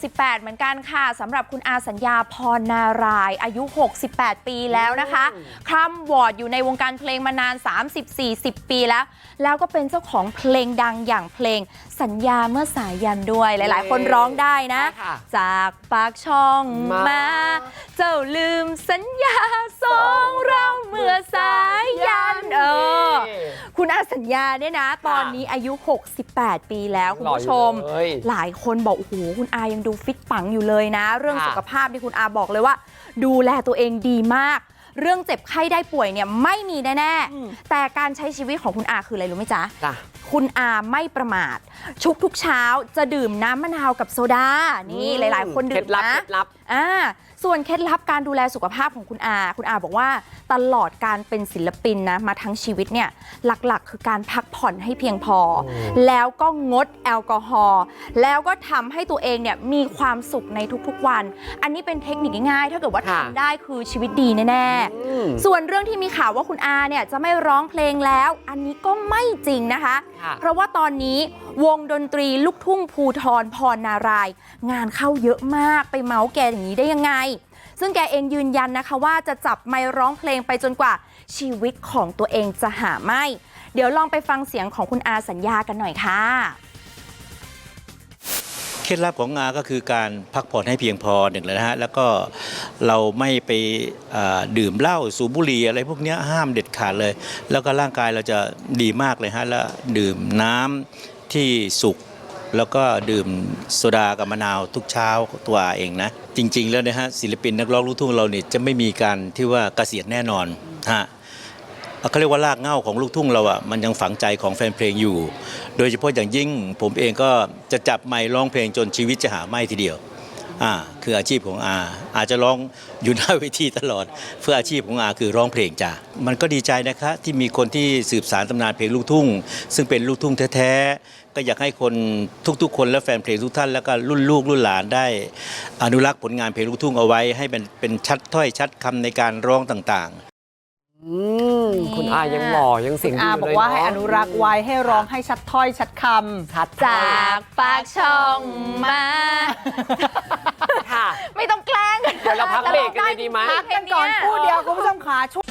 68 เหมือนกันค่ะสำหรับคุณอาสัญญาพรนารายณ์อายุ 68 ปีแล้วนะคะคร่ำวอร์ดอยู่ในวงการเพลงมานาน 30-40 ปีแล้ว แล้วก็เป็นเจ้าของเพลงดังอย่างเพลงสัญญาเมื่อสายยันด้วยหลาย ๆ คนร้องได้นะใช่ค่ะจากปากช่องมามา เจ้าลืมสัญญาสองเราเมื่อสายยันเออ คุณอาสั ญญาเนี่ยนะ ตอนนี้อายุ 68 ปีแล้วคุณผู้ชมหล่ออยู่เลยหลายคนบอกโอ้โหคุณอายังดูฟิตปังอยู่เลยนะ เรื่องค่ะสุขภาพที่คุณอาบอกเลยว่า ดูแลตัวเองดีมาก เรื่องเจ็บไข้ได้ป่วยเนี่ยไม่มีแน่ๆแต่การใช้ชีวิตของคุณอาคืออะไรรู้ไหมจ๊ะจ้ะคุณอาไม่ประมาทชุกทุกเช้าจะดื่มน้ำมะนาวกับโซดานี่อืมหลาย ๆ คนเคดื่ล็มดลับนะเคล็ดลับอ่าส่วนเคล็ดลับการดูแลสุขภาพของคุณอา คุณอาบอกว่าตลอดการเป็นศิลปินนะมาทั้งชีวิตเนี่ยหลักๆ คือการพักผ่อนให้เพียงพอ แล้วก็งดแอลกอฮอล์แล้วก็ทำให้ตัวเองเนี่ยมีความสุขในทุกๆวัน อันนี้เป็นเทคนิคง่ายๆถ้าเกิดว่าค่ะทำได้คือชีวิตดีแน่ๆอืมส่วนเรื่องที่มีข่าวว่าคุณอาเนี่ยจะไม่ร้องเพลงแล้ว อันนี้ก็ไม่จริงนะคะค่ะเพราะว่าตอนนี้วงดนตรีลูกทุ่งภูทรพรนารายณ์งานเข้าเยอะมากไปเมาส์แกอย่างนี้ได้ยังไง ซึ่งแกเองยืนยันนะคะว่าจะจับไมค์ร้องเพลงไปจนกว่าชีวิตของตัวเองจะหาไม่ เดี๋ยวลองไปฟังเสียงของคุณอาสัญญากันหน่อยค่ะเคล็ดลับของอาก็คือการพักผ่อนให้เพียงพอหนึ่งเลยนะฮะแล้วก็ เราไม่ไปดื่มเหล้าสูบบุหรี่อะไรพวกนี้ห้ามเด็ดขาดเลย แล้วก็ร่างกายเราจะดีมากเลยฮะแล้วดื่มน้ำที่สุกแล้วก็ดื่มโซดากับมะนาวทุกเช้าตัวเองนะ จริง ๆ แล้วนะฮะศิลปินนักร้องลูกทุ่งเราเนี่ยจะไม่มีการที่ว่าเกษียณแน่นอนฮะเขาเรียกว่ารากเหง้าของลูกทุ่งเราอะมันยังฝังใจของแฟนเพลงอยู่ โดยเฉพาะอย่างยิ่งผมเองก็จะจับไมค์ร้องเพลงจนชีวิตจะหาไม่ทีเดียว อ่าคืออาชีพของอาอาจจะร้องอยู่หน้าเวทีตลอด เพื่ออาชีพของอาคือร้องเพลงจ้ะมันก็ดีใจนะคะที่มีคนที่สืบสารตำนานเพลงลูกทุ่ง ซึ่งเป็นลูกทุ่งแท้ๆก็อยากให้คนทุกๆ คนและแฟนเพลงทุกท่านแล้วก็รุ่นลูกรุ่นหลานได้ อนุรักษ์ผลงานเพลงลูกทุ่งเอาไว้ ให้เป็นเป็นชัดถ้อยชัดคำในการร้องต่างๆอืมคุณอายังหล่อยังเสียงดีอาอยู่บอเลกยว่าเะให้อนุรักษ์ไว้ให้ร้องให้ชัดถ้อยชัดคำชัดจากปากช่องมา ค่ะ ไม่ต้องแกล้งกัน เดี๋ยวเราพักเบรกกันเลยดีไหมพัพักกันก่อนพูดเดียวคุณผู้ชมขาช่วง